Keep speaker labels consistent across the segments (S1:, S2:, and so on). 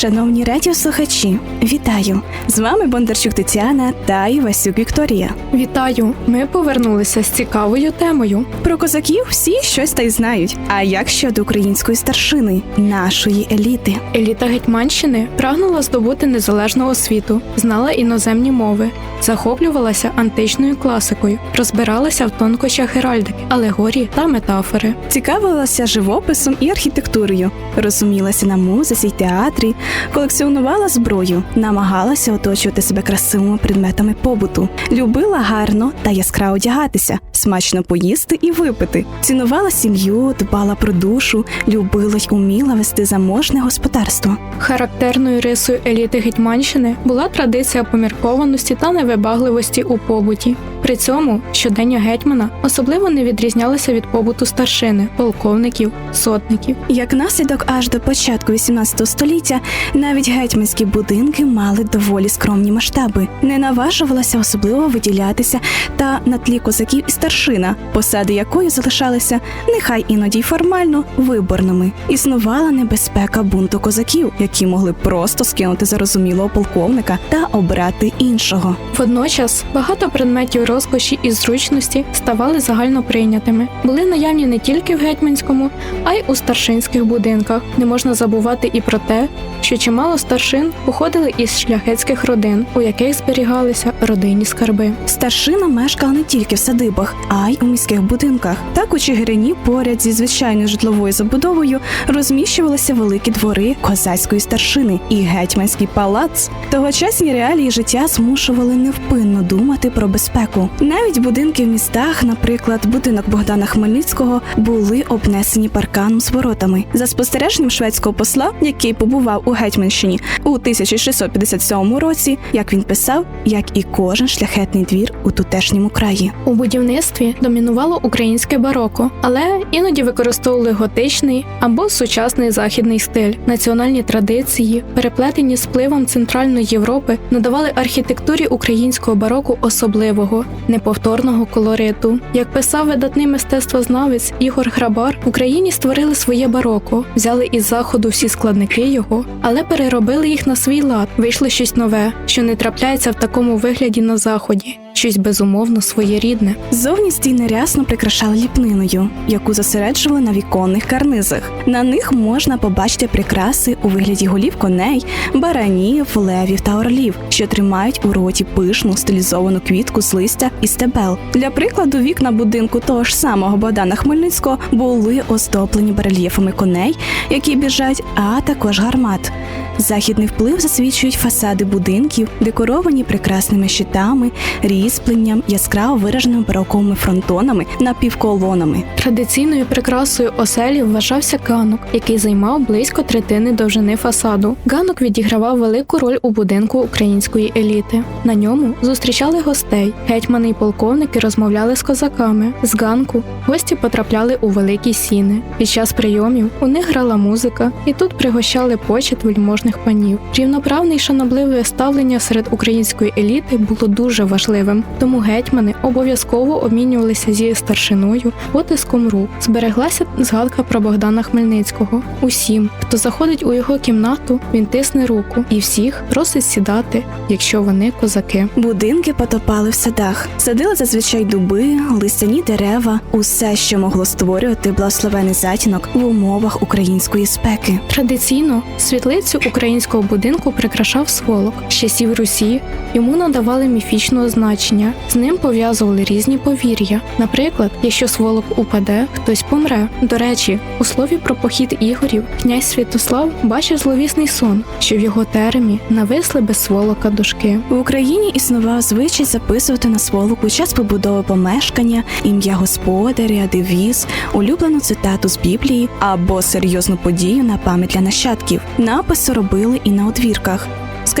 S1: Шановні радіослухачі, вітаю! З вами Бондарчук Тетяна та Івасюк Вікторія.
S2: Вітаю! Ми повернулися з цікавою темою.
S1: Про козаків всі щось та й знають. А як щодо української старшини, нашої еліти?
S2: Еліта Гетьманщини прагнула здобути незалежну освіту, знала іноземні мови, захоплювалася античною класикою, розбиралася в тонкощах геральдики, алегорії та метафори.
S1: Цікавилася живописом і архітектурою, розумілася на музиці й театрі, колекціонувала зброю, намагалася оточувати себе красивими предметами побуту, любила гарно та яскраво одягатися, смачно поїсти і випити, цінувала сім'ю, дбала про душу, любила й уміла вести заможне господарство.
S2: Характерною рисою еліти Гетьманщини була традиція поміркованості та невибагливості у побуті. При цьому щодення гетьмана особливо не відрізнялися від побуту старшини, полковників, сотників.
S1: Як наслідок, аж до початку 18 століття навіть гетьманські будинки мали доволі скромні масштаби, не наважувалася особливо виділятися та на тлі козаків і старшина, посади якої залишалися нехай іноді й формально виборними. Існувала небезпека бунту козаків, які могли просто скинути зарозумілого полковника та обрати іншого.
S2: Водночас багато предметів розкоші і зручності ставали загально прийнятими, були наявні не тільки в гетьманському, а й у старшинських будинках. Не можна забувати і про те, що чимало старшин походили із шляхетських родин, у яких зберігалися родинні скарби.
S1: Старшина мешкала не тільки в садибах, а й у міських будинках. Так у Чигирині поряд зі звичайною житловою забудовою розміщувалися великі двори козацької старшини і гетьманський палац. Тогочасні реалії життя змушували невпинно думати про безпеку. Навіть будинки в містах, наприклад, будинок Богдана Хмельницького, були обнесені парканом з воротами. За спостереженням шведського посла, який побував у Гетьманщині у 1657 році, як він писав, як і кожен шляхетний двір у тутешньому краї.
S2: У будівництві домінувало українське бароко, але іноді використовували готичний або сучасний західний стиль. Національні традиції, переплетені з впливом Центральної Європи, надавали архітектурі українського бароко особливого, неповторного колориту. Як писав видатний мистецтвознавець Ігор Грабар, в Україні створили своє бароко, взяли із заходу всі складники його, але переробили їх на свій лад. Вийшло щось нове, що не трапляється в такому вигляді на заході, щось безумовно своєрідне.
S1: Зовні стіни рясно прикрашали ліпниною, яку зосереджували на віконних карнизах. На них можна побачити прикраси у вигляді голів коней, баранів, левів та орлів, що тримають у роті пишну стилізовану квітку з листя і стебел. Для прикладу, вікна будинку того ж самого Богдана Хмельницького були оздоблені барельєфами коней, які біжать, а також гармат. Західний вплив засвідчують фасади будинків, декоровані прекрасними щитами, різьбленням, яскраво вираженими бароковими фронтонами, напівколонами.
S2: Традиційною прикрасою оселі вважався ганок, який займав близько третини довжини фасаду. Ганок відігравав велику роль у будинку української еліти. На ньому зустрічали гостей. Гетьмани й полковники розмовляли з козаками. З ганку гості потрапляли у великі сіни. Під час прийомів у них грала музика, і тут пригощали почет вельможних панів. Рівноправне й шанобливе ставлення серед української еліти було дуже важливим, тому гетьмани обов'язково обмінювалися зі старшиною потиском рук. Збереглася згадка про Богдана Хмельницького. Усім, хто заходить у його кімнату, він тисне руку і всіх просить сідати, якщо вони козаки.
S1: Будинки потопали в садах, садили зазвичай дуби, листяні дерева, усе, що могло створювати благословений затінок в умовах української спеки.
S2: Традиційно світлицю українського будинку прикрашав сволок. З часів Русі йому надавали міфічного значення. З ним пов'язували різні повір'я. Наприклад, якщо сволок упаде, хтось помре. До речі, у слові про похід ігорів князь Святослав бачив зловісний сон, що в його теремі нависли без сволока дошки.
S1: В Україні існував звичай записувати на сволоку час побудови помешкання, ім'я господаря, девіз, улюблену цитату з Біблії або серйозну подію на пам'ять для нащадків. Написи робили і на одвірках.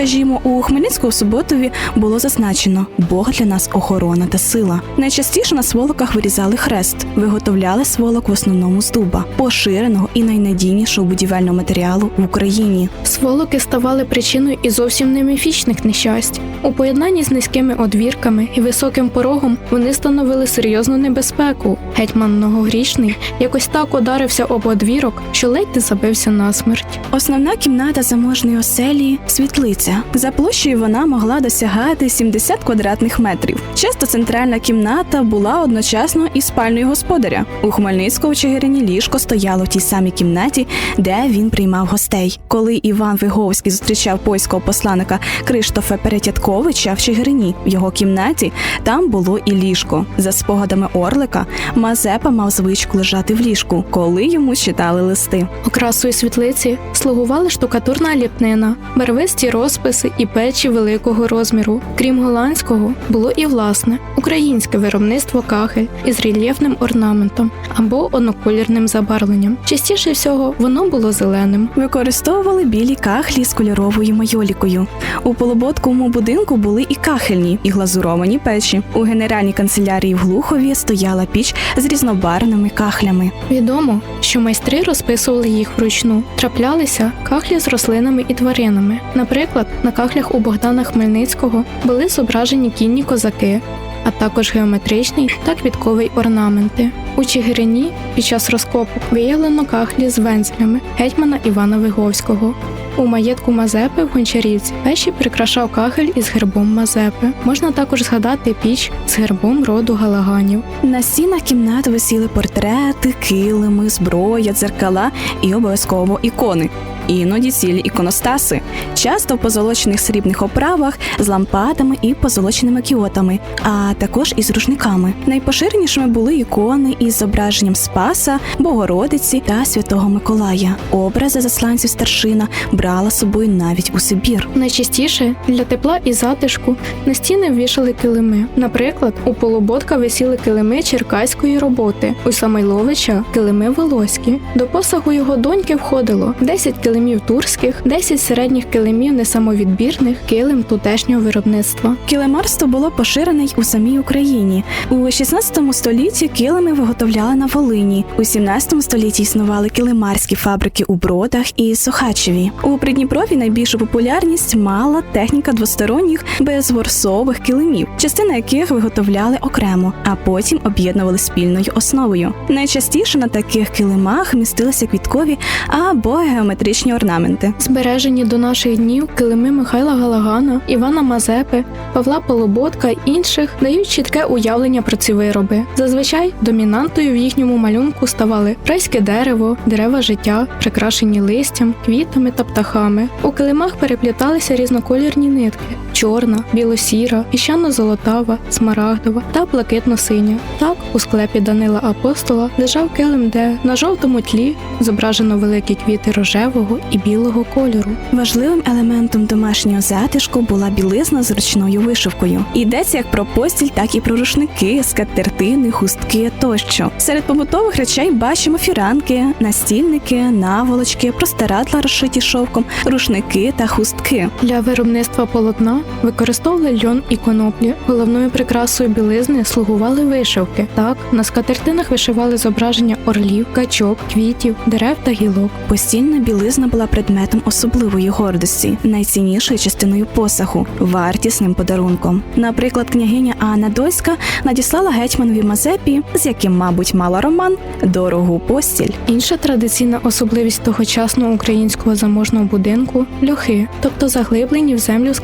S1: Скажімо, у Хмельницькому суботові було зазначено Бог для нас охорона та сила. Найчастіше на сволоках вирізали хрест, виготовляли сволок в основному з дуба, поширеного і найнадійнішого будівельного матеріалу в Україні.
S2: Сволоки ставали причиною і зовсім не міфічних нещасть. У поєднанні з низькими одвірками і високим порогом вони становили серйозну небезпеку. Гетьман многогрішний якось так ударився об одвірок, що ледь не забився насмерть.
S1: Основна кімната заможної оселі світлиця. За площею вона могла досягати 70 квадратних метрів. Часто центральна кімната була одночасно і спальною господаря. У Хмельницького Чигирині ліжко стояло в тій самій кімнаті, де він приймав гостей. Коли Іван Виговський зустрічав польського посланника Криштофа Перетятковича в Чигирині, в його кімнаті там було і ліжко. За спогадами Орлика, Мазепа мав звичку лежати в ліжку, коли йому читали листи.
S2: Окрасою світлиці слугували штукатурна ліпнина, барвисті розписи і печі великого розміру. Крім голландського, було і власне українське виробництво кахель із рельєфним орнаментом або одноколірним забарвленням. Частіше всього воно було зеленим.
S1: Використовували білі кахлі з кольоровою майолікою. У полуботковому будинку були і кахельні, і глазуровані печі. У генеральній канцелярії в Глухові стояла піч з різнобарвними кахлями.
S2: Відомо, що майстри розписували їх вручну. Траплялися кахлі з рослинами і тваринами. Наприклад, на кахлях у Богдана Хмельницького були зображені кінні козаки, а також геометричний та квітковий орнаменти. У Чигирині під час розкопок виявлено кахлі з вензелями гетьмана Івана Виговського. У маєтку Мазепи в Гончарівці печі прикрашав кахель із гербом Мазепи. Можна також згадати піч з гербом роду Галаганів.
S1: На стінах кімнат висіли портрети, килими, зброя, дзеркала і обов'язково ікони. Іноді цілі іконостаси, часто в позолочених срібних оправах з лампадами і позолоченими кіотами, а також із рушниками. Найпоширенішими були ікони із зображенням Спаса, Богородиці та Святого Миколая. Образи засланців старшина брала собою навіть у Сибір.
S2: Найчастіше для тепла і затишку на стіни вішали килими. Наприклад, у Полуботка висіли килими черкаської роботи, у Самойловича килими волоські. До посагу його доньки входило 10 килимів турських, 10 середніх килимів несамовідбірних, килим тутешнього виробництва.
S1: Килимарство було поширене й у самій Україні. У 16 столітті килими виготовляли на Волині. У 17 столітті існували килимарські фабрики у Бродах і Сохачеві. У Придніпрові найбільшу популярність мала техніка двосторонніх безворсових килимів, частина яких виготовляли окремо, а потім об'єднували спільною основою. Найчастіше на таких килимах містилися квіткові або геометричні орнаменти.
S2: Збережені до наших днів килими Михайла Галагана, Івана Мазепи, Павла Полоботка інших дають чітке уявлення про ці вироби. Зазвичай домінантою в їхньому малюнку ставали райське дерево, дерева життя, прикрашені листям, квітами та птахами. У килимах перепліталися різноколірні нитки: чорна, білосіра, піщано-золотава, смарагдова та блакитно-синя. Так у склепі Данила Апостола лежав килим, де на жовтому тлі зображено великі квіти рожевого і білого кольору.
S1: Важливим елементом домашнього затишку була білизна з ручною вишивкою. Йдеться як про постіль, так і про рушники, скатертини, хустки тощо. Серед побутових речей бачимо фіранки, настільники, наволочки, простирадла розшиті шовком, рушники та хустки.
S2: Для виробництва полотна використовували льон і коноплі. Головною прикрасою білизни слугували вишивки. Так, на скатертинах вишивали зображення орлів, качок, квітів, дерев та гілок.
S1: Постільна білизна була предметом особливої гордості, найціннішою частиною посаху, вартісним подарунком. Наприклад, княгиня Анна Дольська надіслала гетьманові Мазепі, з яким, мабуть, мала роман, дорогу постіль.
S2: Інша традиційна особливість тогочасного українського заможного будинку льохи, тобто заглиблені в землю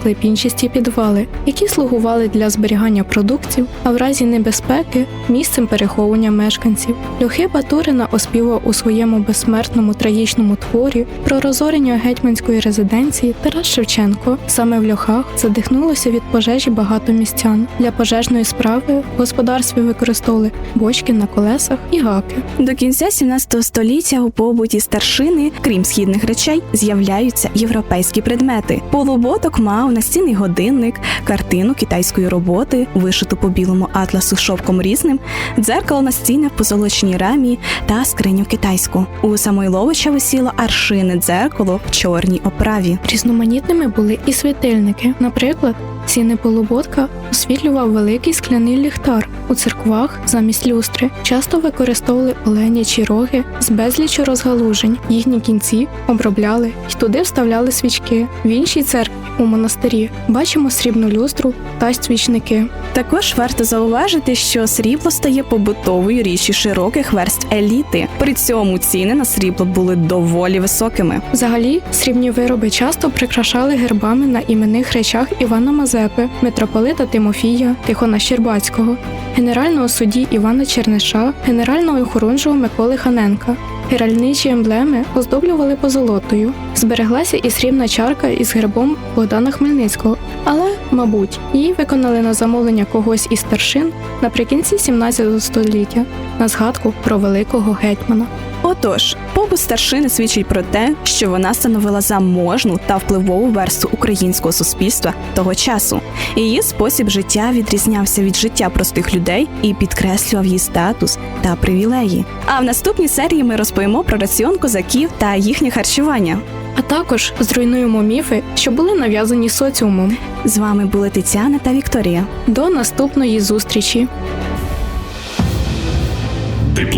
S2: склепінчасті підвали, які слугували для зберігання продуктів, а в разі небезпеки місцем переховування мешканців. Льохи Батурина оспівав у своєму безсмертному трагічному творі про розорення гетьманської резиденції Тарас Шевченко. Саме в льохах задихнулося від пожежі багато містян. Для пожежної справи в господарстві використовували бочки на колесах і гаки.
S1: До кінця 17 століття у побуті старшини, крім східних речей, з'являються європейські предмети. Полуботок мав настінний годинник, картину китайської роботи, вишиту по білому атласу шовком різним, дзеркало настінне в позолоченій рамі та скриню китайську. У Самойловича висіло аршине дзеркало в чорній оправі.
S2: Різноманітними були і світильники. Наприклад, сіни полуботка освітлював великий скляний ліхтар. У церквах замість люстри часто використовували оленячі роги з безліччю розгалужень. Їхні кінці обробляли і туди вставляли свічки. В іншій церкві у монастирі бачимо срібну люстру та свічники.
S1: Також варто зауважити, що срібло стає побутовою річчю широких верств еліти. При цьому ціни на срібло були доволі високими.
S2: Взагалі, срібні вироби часто прикрашали гербами на іменних речах Івана Мазепи, митрополита Тимофія, Тихона Щербацького, генерального судді Івана Черниша, генерального охоронжого Миколи Ханенка. Геральничі емблеми оздоблювали позолотою. Збереглася і срібна чарка із гербом Богдана Хмельницького, але, мабуть, її виконали на замовлення когось із старшин наприкінці 17 століття на згадку про великого гетьмана.
S1: Отож, побут старшини свідчить про те, що вона становила заможну та впливову версту українського суспільства того часу. Її спосіб життя відрізнявся від життя простих людей і підкреслював її статус та привілеї. А в наступній серії ми розповімо про раціон козаків та їхнє харчування.
S2: А також зруйнуємо міфи, що були нав'язані соціумом.
S1: З вами були Тетяна та Вікторія.
S2: До наступної зустрічі!